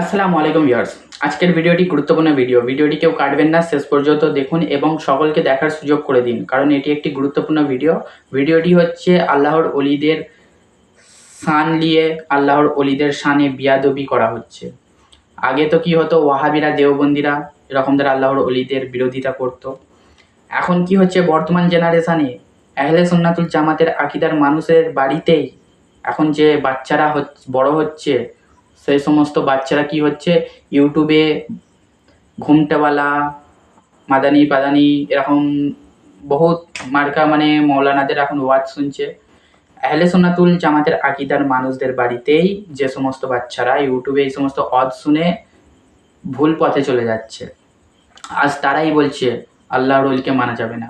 আসসালামু আলাইকুম ভিউয়ার্স। আজকের ভিডিওটি গুরুত্বপূর্ণ ভিডিও। ভিডিওটি কেউ কাটবেন না, শেষ পর্যন্ত দেখুন এবং সকলকে দেখার সুযোগ করে দিন, কারণ এটি একটি গুরুত্বপূর্ণ ভিডিও। ভিডিওটি হচ্ছে আল্লাহর অলিদের শান নিয়ে, আল্লাহর অলিদের শানে বিয়াদবি করা হচ্ছে। আগে তো কি হতো, ওয়াহাবিরা, দেওবন্দিরা এরকম দ্বারা আল্লাহর অলিদের বিরোধিতা করত। এখন কি হচ্ছে, বর্তমান জেনারেশানে আহলে সুন্নাতুল জামাতের আকিদার মানুষের বাড়িতেই এখন যে বাচ্চারা বড় হচ্ছে সেই সমস্ত বাচ্চারা কি হচ্ছে? ইউটিউবে ঘুমটাওয়ালা, মাদানি পাদানি এরকম বহুত মার্কা মানে মৌলানাদের এখন ওয়াজ শুনছে। আহলে সোনাতুল জামাতের আকিদার মানুষদের বাড়িতেই যে সমস্ত বাচ্চারা ইউটিউবে এই সমস্ত অদ শুনে ভুল পথে চলে যাচ্ছে। আজ তারাই বলছে, আল্লাহর রুলকে মানা যাবে না।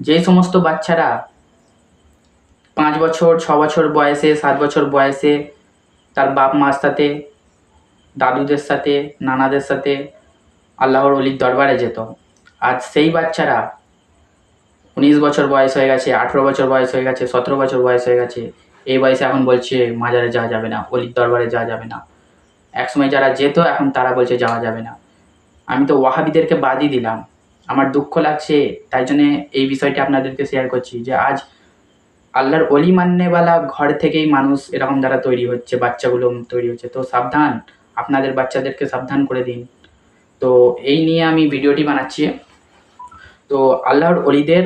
যে সমস্ত বাচ্চারা পাঁচ বছর, ছ বছর বয়সে, সাত বছর বয়সে তার বাপ সাথে দাদুদের সাথে, নানাদের সাথে আল্লাহর অলির দরবারে যেত। আজ সেই বাচ্চারা উনিশ বছর বয়স হয়ে গেছে, আঠেরো বছর বয়স হয়ে গেছে, সতেরো বছর বয়স হয়ে গেছে, এই বয়সে এখন বলছে, মাজারে যাওয়া যাবে না অলির দরবারে যাওয়া যাবে না। একসময় যারা যেত, এখন তারা বলছে, যাওয়া যাবে না। আমি তো ওয়াহাবিদেরকে বাদই দিলাম। আমার দুঃখ লাগছে, তাই জন্যে এই বিষয়টি আপনাদেরকে শেয়ার করছি যে আজ আল্লাহর অলি মান্যেওয়ালা ঘর থেকেই মানুষ এরকম দ্বারা তৈরি হচ্ছে, বাচ্চাগুলো তৈরি হচ্ছে। তো সাবধান আপনাদের বাচ্চাদেরকে সাবধান করে দিন। তো এই নিয়ে আমি ভিডিওটি বানাচ্ছি। তো আল্লাহর অলিদের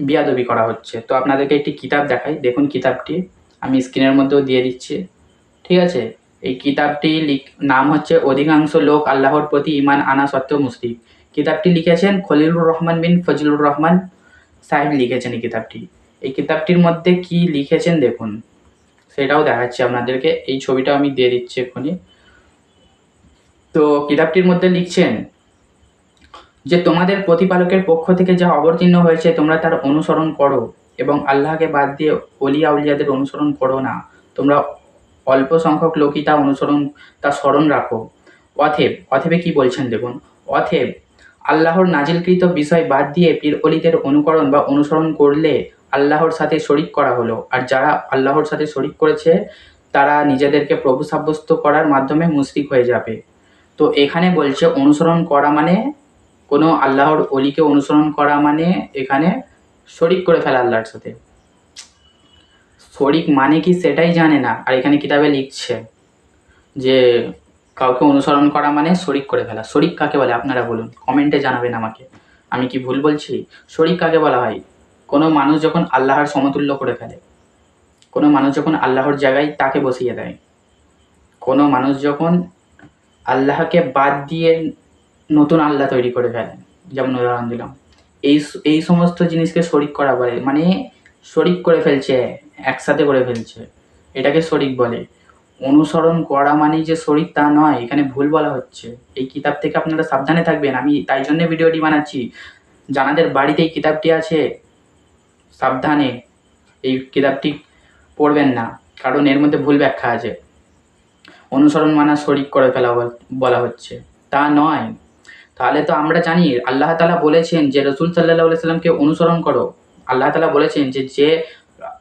বিয়াদবি করা হচ্ছে। তো আপনাদেরকে একটি কিতাব দেখাই। দেখুন কিতাবটি। আমি স্ক্রিনের মধ্যেও দিয়ে দিচ্ছি। ঠিক আছে? এই কিতাবটি নাম হচ্ছে অধিকাংশ লোক আল্লাহর প্রতি ইমান আনা সত্ত্বেও মুসলিম কিতাবটি লিখেছেন খলিলুর রহমান বিন ফজলুর রহমান সাহেব লিখেছেন এই কিতাবটি। এই কিতাবটির মধ্যে কি লিখেছেন দেখুন। সেটাও দেখাচ্ছি আপনাদেরকে। এই ছবিটা আমি দিয়ে দিচ্ছি এক্ষুনি। তো কিতাবটির মধ্যে লিখছেন যে, তোমাদের প্রতিপালকের পক্ষ থেকে যা অবতীর্ণ হয়েছে, তোমরা তার অনুসরণ করো এবং আল্লাহকে বাদ দিয়ে অলিয়া উলিয়াদের অনুসরণ করো না। তোমরা অল্প সংখ্যক লোকই তা অনুসরণ, তা স্মরণ রাখো। অথেব অথেবে কি বলছেন দেখুন অথেব আল্লাহর নাজিলকৃত বিষয় বাদ দিয়ে পীর অলিদের অনুকরণ বা অনুসরণ করলে আল্লাহর সাথে শরিক করা হলো। আর যারা আল্লাহর সাথে শরিক করেছে, তারা নিজেদেরকে প্রভু সাব্যস্ত করার মাধ্যমে মুশরিক হয়ে যাবে। তো এখানে বলছে অনুসরণ করা মানে কোনো আল্লাহর অলিকে অনুসরণ করা মানে এখানে শরিক করে ফেলা আল্লাহর সাথে। শরিক মানে কি সেটাই জানে না, আর এখানে কিতাবে লিখছে যে কাউকে অনুসরণ করা মানে শরিক করে ফেলা। শরিক কাকে বলে? আপনারা বলুন, কমেন্টে জানাবেন আমাকে। আমি কি ভুল বলছি? শরিক কাকে বলা হয়? কোনো মানুষ যখন আল্লাহর সমতুল্য করে ফেলে, কোনো মানুষ যখন আল্লাহর জায়গায় তাকে বসিয়ে দেয়, কোনো মানুষ যখন আল্লাহকে বাদ দিয়ে নতুন আল্লাহ তৈরি করে ফেলে যেমন উদাহরণ দিলাম। এই এই সমস্ত জিনিসকে শরিক করা বলে মানে শরিক করে ফেলছে, একসাথে করে ফেলছে, এটাকে শরিক বলে। অনুসরণ করা মানেই যে শরিক তা নয়, এখানে ভুল বলা হচ্ছে। এই কিতাব থেকে আপনারা সাবধানে থাকবেন, আমি তাই জন্য ভিডিওটি বানাচ্ছি। জানাদের বাড়িতে এই কিতাবটি আছে, সাবধানে এই কিতাবটি পড়বেন না, কারণ এর মধ্যে ভুল ব্যাখ্যা আছে। অনুসরণ মানা শরিক করে ফেলা বল- হচ্ছে। তা নয়। তাহলে তো আমরা জানি, আল্লাহ তালা বলেছেন যে রসুল সাল্লাহ সাল্লামকে অনুসরণ করো। আল্লাহ তালা বলেছেন যে যে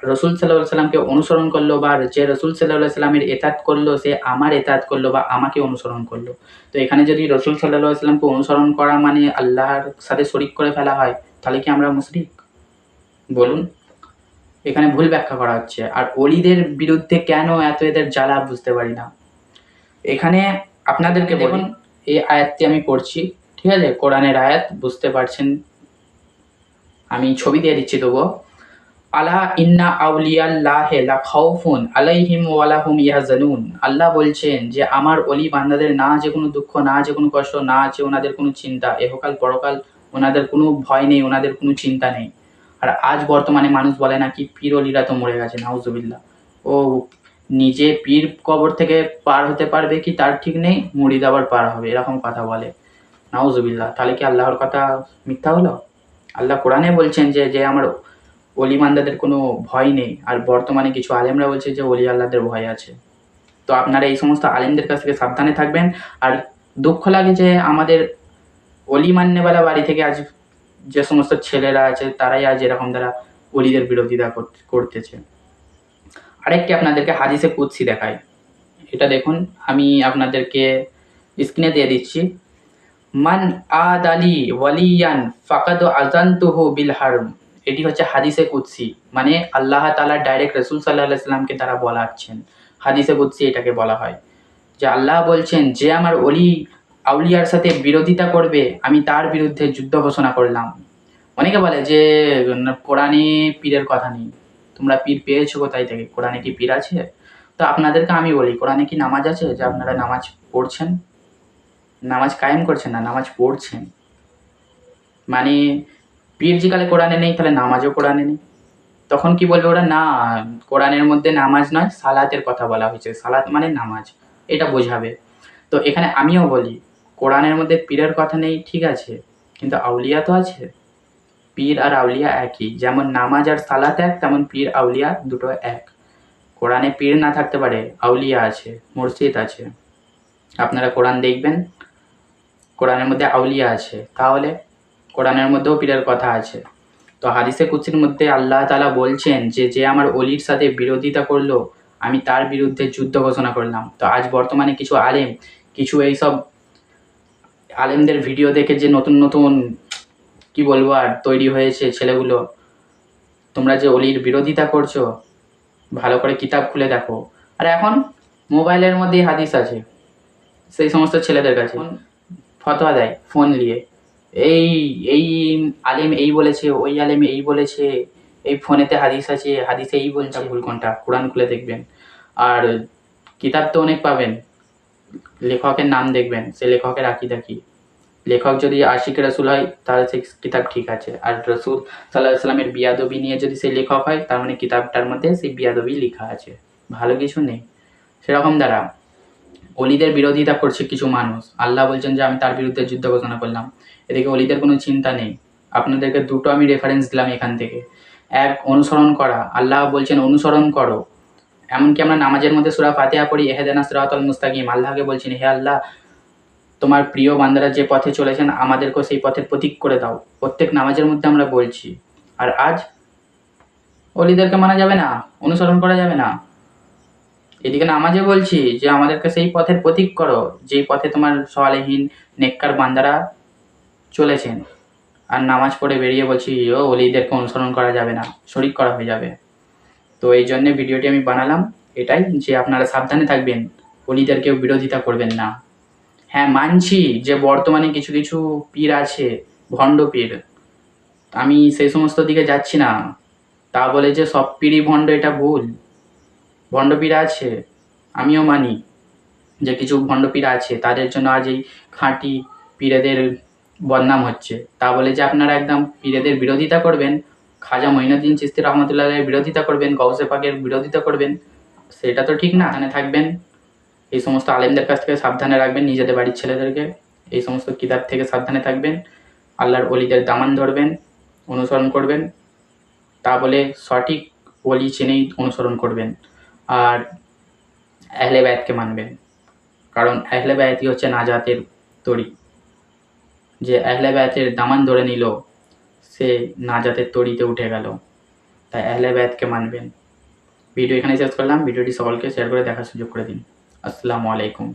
রসুল সাল্লাহ সাল্লামকে অনুসরণ করল বা যে রসুল সাল্লাহ সাল্লামের এতাত করল, সে আমার এতাত করল বা আমাকে অনুসরণ করল। তো এখানে যদি রসুল সাল্লাহ সাল্লামকে অনুসরণ করা মানে আল্লাহর সাথে শরিক করে ফেলা হয়, তাহলে কি আমরা মুশরিক? বলুন। এখানে ভুল ব্যাখ্যা করা হচ্ছে। আর অলিদের বিরুদ্ধে কেন এত এদের জ্বালা, বুঝতে পারি না। এখানে আপনাদেরকে দেখুন। এই আয়াতটি আমি পড়ছি ঠিক আছে? কোরআনের আয়াত বুঝতে পারছেন? আমি ছবি দিয়ে দিচ্ছি তবুও। আলা ইন্না আউলিয়াল্লাহ লা খাউফুন আলাইহিম ওয়ালা হুম ইয়াহজানুন। আল্লাহ বলছেন যে আমার অলি বান্দাদের না আছে কোনো দুঃখ না আছে কোনো কষ্ট না আছে ওনাদের কোনো চিন্তা। এহকাল পরকাল ওনাদের কোনো ভয় নেই ওনাদের কোনো চিন্তা নেই। আর আজ বর্তমানে মানুষ বলে নাকি পীর অলিরা তো মরে গেছে নাউজুবিল্লাহ। ও নিজে পীর কবর থেকে পার হতে পারবে কি তার ঠিক নেই? মুড়িদ আবার পার হবে, এরকম কথা বলে। নাউজুবিল্লাহ, তাহলে কি আল্লাহর কথা মিথ্যা হলো? আল্লাহ কোরআনে বলছেন যে যে আমার অলি মান্দাদের কোনো ভয় নেই, আর বর্তমানে কিছু আলেমরা বলছে যে অলি আল্লাহদের ভয় আছে। তো আপনারা এই সমস্ত আলেমদের কাছ থেকে সাবধানে থাকবেন, আর দুঃখ লাগে যে আমাদের অলি মান্যওয়ালা বাড়ি থেকে আজ যে সমস্ত ছেলেরা আছে, তারাই আজ এরকম দ্বারা অলিদের বিরোধিতা কর- করতেছে। আরেকটি আপনাদেরকে হাদিসে কুৎসি দেখায়। এটা দেখুন, আমি আপনাদেরকে স্ক্রিনে দিয়ে দিচ্ছি। মান আদ আলী ওয়ালিয়ান ফাকাদ আজান্তুহু বিল হারম। এটি হচ্ছে হাদিসে কুৎসি মানে আল্লাহ তালা ডাইরেক্ট রসুল সাল্লাহ সাল্লামকে তারা বলাচ্ছেন। হাদিসে কুৎসি এটাকে বলা হয়। যে আল্লাহ বলছেন, যে আমার অলি আউলিয়ার সাথে বিরোধিতা করবে, আমি তার বিরুদ্ধে যুদ্ধ ঘোষণা করলাম। অনেকে বলে যে কোরআনে পীরের কথা নেই। তোমরা পীর পেয়েছ কোথায় থেকে? কোরআনে কি পীর আছে? তো আপনাদেরকে আমি বলি, কোরআনে কি নামাজ আছে? যে আপনারা নামাজ পড়ছেন? নামাজ কায়েম করছেন না, নামাজ পড়ছেন। মানে পীর জিকালে কোরআনে নেই, তাহলে নামাজও কোরআনে নেই। তখন কি বলবে ওরা? না, কোরআনের মধ্যে নামাজ নয়, সালাতের কথা বলা হয়েছে। সালাত মানে নামাজ, এটা বোঝাবে। তো এখানে আমিও বলি, কোরআনের মধ্যে পীরের কথা নেই, ঠিক আছে। কিন্তু আউলিয়া তো আছে। পীর আর আউলিয়া একই। যেমন নামাজ আর সালাত এক, তেমন পীর, আউলিয়া দুটো এক। কোরআনে পীর না থাকতে পারে, আউলিয়া আছে মসজিদ আছে। আপনারা কোরআন দেখবেন, কোরআনের মধ্যে আউলিয়া আছে। তাহলে কোরআনের মধ্যেও পীরের কথা আছে। তো হাদিসে কুচির মধ্যে আল্লাহ তাআলা বলছেন যে যে আমার অলির সাথে বিরোধিতা করল, আমি তার বিরুদ্ধে যুদ্ধ ঘোষণা করলাম। তো আজ বর্তমানে কিছু আলেম, কিছু এইসব আলেমদের ভিডিও দেখে যে নতুন নতুন কি বলব আর তৈরি হয়েছে ছেলেগুলো? তোমরা যে অলির বিরোধিতা করছ ভালো করে কিতাব খুলে দেখো। আর এখন মোবাইলের মধ্যেই হাদিস আছে সেই সমস্ত ছেলেদের কাছে। ফতোয়া দেয় ফোন নিয়ে। এই এই আলেম এই বলেছে ওই আলেম এই বলেছে এই ফোনেতে হাদিস আছে হাদিসে এই বলছে। ভুল কোনটা? কোরআন খুলে দেখবেন। আর কিতাব তো অনেক পাবেন লেখকের নাম দেখবেন সে লেখকের আকিদা কি? লেখক যদি আশিক রসুল হয়, তাহলে সেই কিতাব ঠিক আছে। আর রসুল সাল্লাহ সাল্লামের বিয়াদবি নিয়ে যদি সেই লেখক হয়, তার মানে কিতাবটার মধ্যে সেই বিয়াদবি লেখা আছে। ভালো কিছু নেই। সেরকম দ্বারা অলিদের বিরোধিতা করছে কিছু মানুষ। আল্লাহ বলছেন যে, আমি তার বিরুদ্ধে যুদ্ধ ঘোষণা করলাম। এদিকে অলিদের কোনো চিন্তা নেই। আপনাদেরকে দুটো আমি রেফারেন্স দিলাম এখান থেকে। এক, অনুসরণ করা। আল্লাহ বলছেন, অনুসরণ করো। এমনকি আমরা নামাজের মধ্যে সুরা ফাতিহা পড়ি, এহেদানা সিরাতাল মুস্তাকিম। আল্লাহকে বলছেন, হে আল্লাহ তোমার প্রিয় বান্দারা যে পথে চলেছেন, আমাদেরকেও সেই পথের প্রতীক করে দাও। প্রত্যেক নামাজের মধ্যে আমরা বলছি। আর আজ অলিদেরকে মানা যাবে না, অনুসরণ করা যাবে না। এদিকে নামাজে বলছি যে, আমাদেরকে সেই পথের প্রতীক করো, যেই পথে তোমার সওয়ালেহীন নেককার বান্দারা চলেছেন। আর নামাজ পড়ে বেরিয়ে বলছি ও অলিদেরকে অনুসরণ করা যাবে না, শরিক করা হয়ে যাবে। তো এই জন্যে ভিডিওটি আমি বানালাম। এটাই যে আপনারা সাবধানে থাকবেন, অলিদেরকেও বিরোধিতা করবেন না। হ্যাঁ মানছি যে বর্তমানে কিছু কিছু পীর আছে, ভণ্ড পীর। আমি সেই সমস্ত দিকে যাচ্ছি না। তা বলে যে সব পীরই ভণ্ড, এটা ভুল। ভণ্ড পীর আছে, আমিও মানি যে কিছু ভণ্ড পীর আছে, তাদের জন্য আজ এই খাঁটি পীরেদের বদনাম হচ্ছে। তা বলে যে আপনারা একদম পীরেদের বিরোধিতা করবেন, খাজা মঈনুদ্দিন চিস্তি রহমতুল্লাহের বিরোধিতা করবেন গৌসে পাকের বিরোধিতা করবেন, সেটা তো ঠিক না, এখানে থাকবেন এই সমস্ত আলেমদের কাছ থেকে সাবধানে রাখবেন, নিজেদের বাড়ির ছেলেদেরকে। এই সমস্ত কিতাব থেকে সাবধানে থাকবেন, আল্লাহর অলিদের দামান ধরবেন, অনুসরণ করবেন। তা বলে সঠিক অলি চেনেই অনুসরণ করবেন। আর আহলে বায়াতকে মানবেন, কারণ আহলে বায়াতই হচ্ছে নাজাতের তরি যে আহলে বায়াতের দামান ধরে নিল, সে নাজাতের তরিতে উঠে গেল। তাই আহলে বায়াতকে মানবেন। ভিডিও এখানে শেষ করলাম। ভিডিওটি সকলকে শেয়ার করে দেখার সুযোগ করে দিন। আসসালামু আলাইকুম।